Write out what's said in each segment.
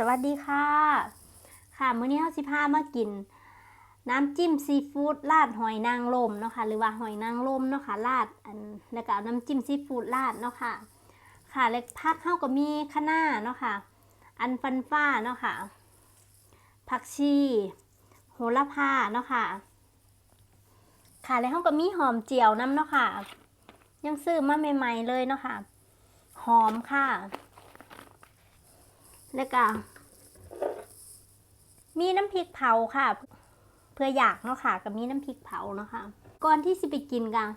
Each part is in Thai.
สวัสดีค่ะ ค่ะมื้อนี้เฮาสิพามากิน น้ำจิ้มซีฟู้ดราดหอยนางรมเนาะค่ะหรือว่าหอยนางรมเนาะค่ะราดอันแล้วก็เอาน้ำจิ้มซีฟู้ดราดเนาะค่ะ ค่ะแล้วผักเฮาก็มีคะน้าเนาะค่ะ อันฟันฟ้าเนาะค่ะผักชีโหระพาเนาะค่ะ ค่ะแล้วเฮาก็มีหอมเจียวน้ำเนาะค่ะ ยังซื้อมาใหม่ๆเลยเนาะค่ะ หอมค่ะ แล้วก็มีน้ำพริกเผาค่ะ เพื่ออยากเนาะค่ะ กับมีน้ำพริกเผาเนาะค่ะ ก่อนที่สิไปกินกัน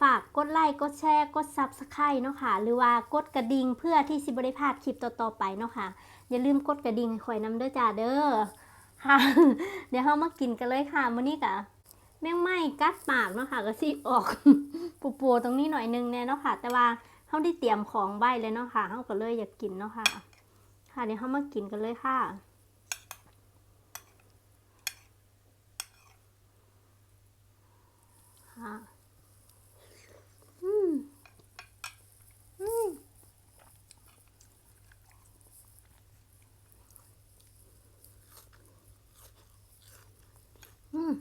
ฝากกดไลค์กดแชร์กดซับสไครต์เนาะค่ะ หรือว่ากดกระดิ่งเพื่อที่สิบริพลาดคลิปต่อๆไปเนาะค่ะ อย่าลืมกดกระดิ่งให้ข่อยน้ำด้อจ้าเด้อค่ะ เดี๋ยวเรามากินกันเลยค่ะมื้อนี้กะแมงไหม้กัดปากเนาะค่ะ ก็สิออกปูๆตรงนี้หน่อยนึงแน่เนาะค่ะ แต่ว่าเขาได้เตรียมของใบเลยเนาะค่ะเขาก็เลยอยากกินเนาะค่ะ ค่ะเดี๋ยวเขามากินกันเลยค่ะ ค่ะ อืม อืม อืม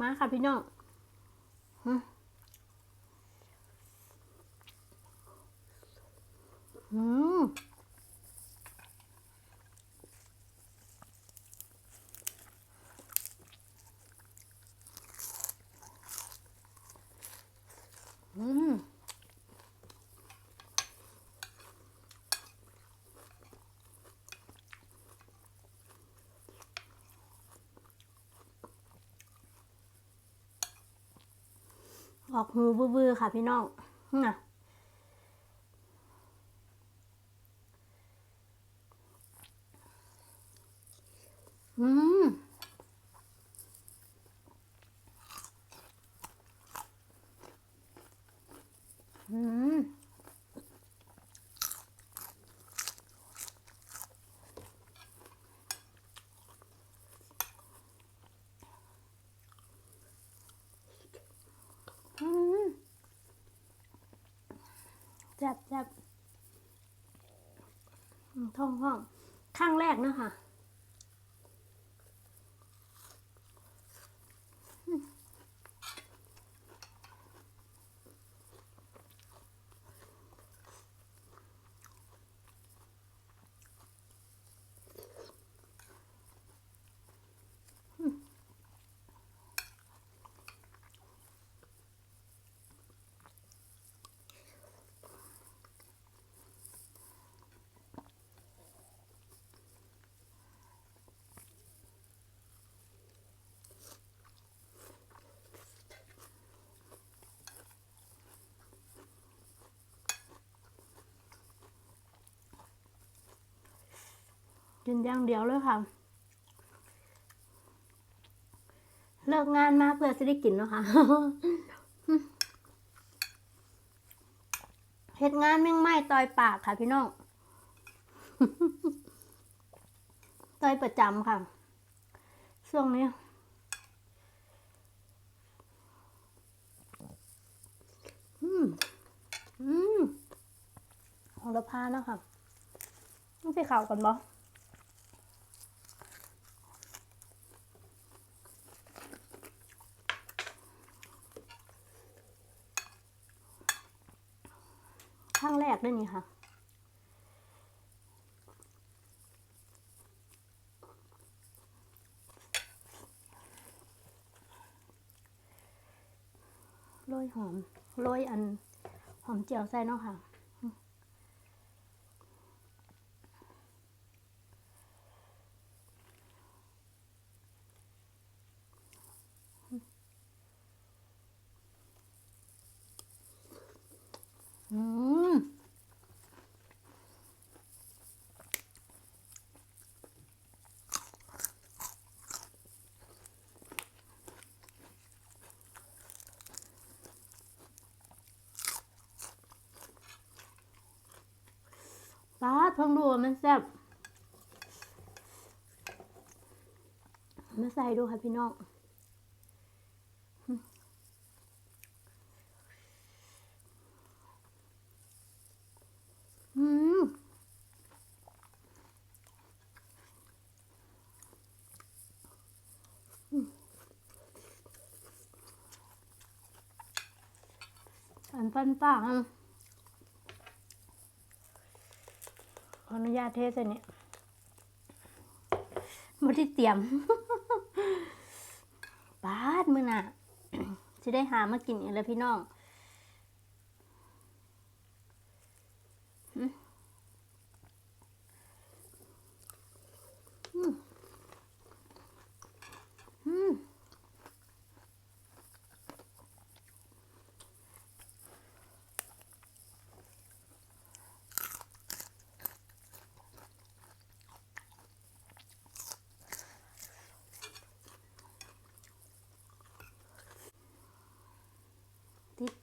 มาค่ะพี่น้อง อืม อืม ออกหูบื้อๆค่ะพี่น้องน่ะอืม อืม อืมแซ่บแซ่บอืม ท้องห้องข้างแรกนะคะ กินอย่างเดียวเลยค่ะ เลิกงานมาเพื่อจะได้กินเนาะค่ะเฮ็ดงานแม่งไหม้ต่อยปากค่ะพี่น้องต่อยประจำค่ะ ช่วงนี้อืมอืมโหระพาเนาะค่ะต้องใส่ข่าวก่อนบ่ ข้างแรกด้วยนี่ค่ะ โรยหอม โรยอัน หอมเจียวใส่เนาะค่ะอืม เพิ่งรู้ว่ามันแซ่บมาใส่ดูค่ะพี่น้องอืมอันฟันปัง ออนุญาตเทสอันนี้ไม่ได้เตรียมบาดมือน่ะจะได้หามากินอีกแล้วพี่น้อง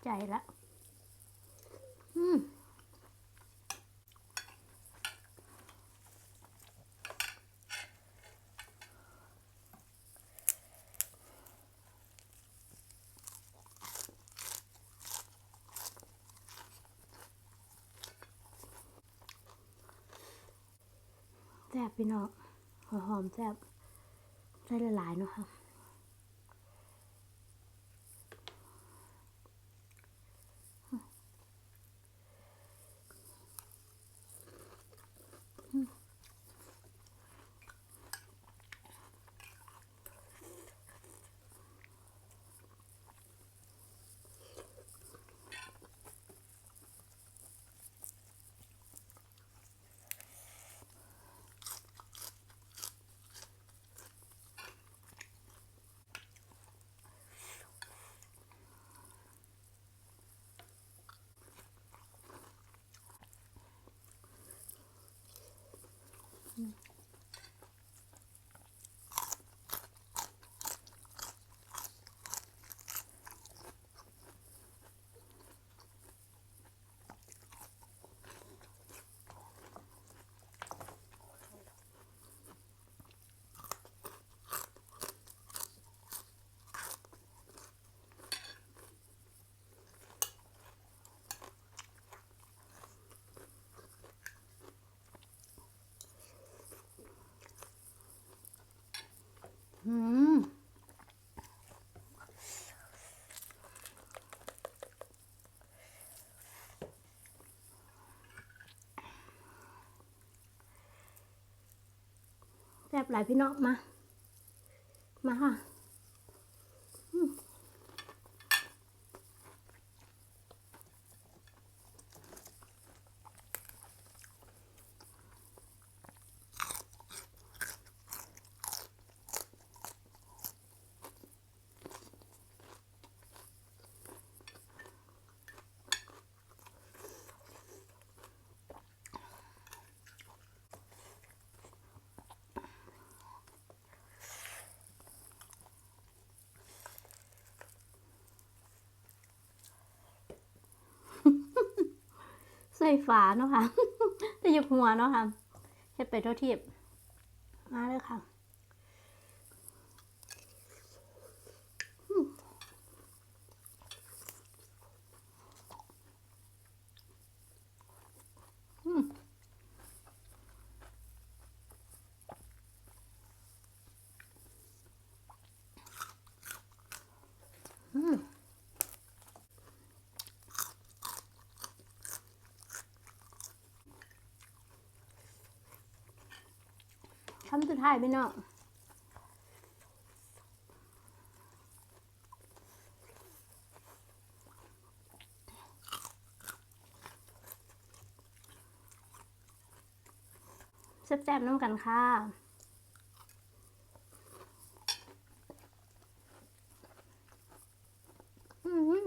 ใจละอืมแซ่บพี่น้องหอมแซ่บใส่ละลายเนาะค่ะ อืมแซ่บหลายพี่น้องมา มาค่ะอืม ใส่ฝาเนาะค่ะแต่หยุกหัวเนาะค่ะเฮ็ดไปเท่าทีบมาเลยค่ะ อืมอืมคำ สุดท้ายพี่น้องแซ่บๆน้ำกันค่ะ อืม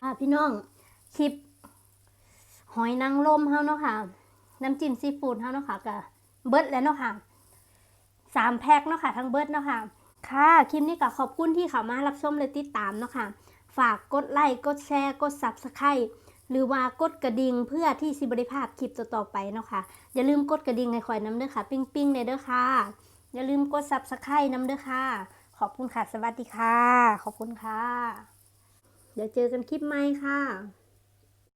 ค่ะ พี่น้องคลิปหอยนางรมเฮาเนาะค่ะ น้ำจิ้มซีฟู้ดเฮาเนาะค่ะกับเบิร์ดแล้วเนาะค่ะสามแพ็คเนาะค่ะทั้งเบิร์ดเนาะค่ะ ค่ะคลิปนี้ก็ขอบคุณที่เข้ามารับชมและติดตามเนาะค่ะ ฝากกดไลค์กดแชร์กด Subscribe หรือว่ากดกระดิ่งเพื่อที่สิบริพลาดคลิปต่อๆไปเนาะค่ะ อย่าลืมกดกระดิ่งให้คอยน้ำเด้อค่ะ ปิ้งๆเลยเด้อค่ะ อย่าลืมกด Subscribe น้ำเด้อค่ะ ขอบคุณค่ะ สวัสดีค่ะ ขอบคุณค่ะ เดี๋ยวเจอกันคลิปใหม่ค่ะ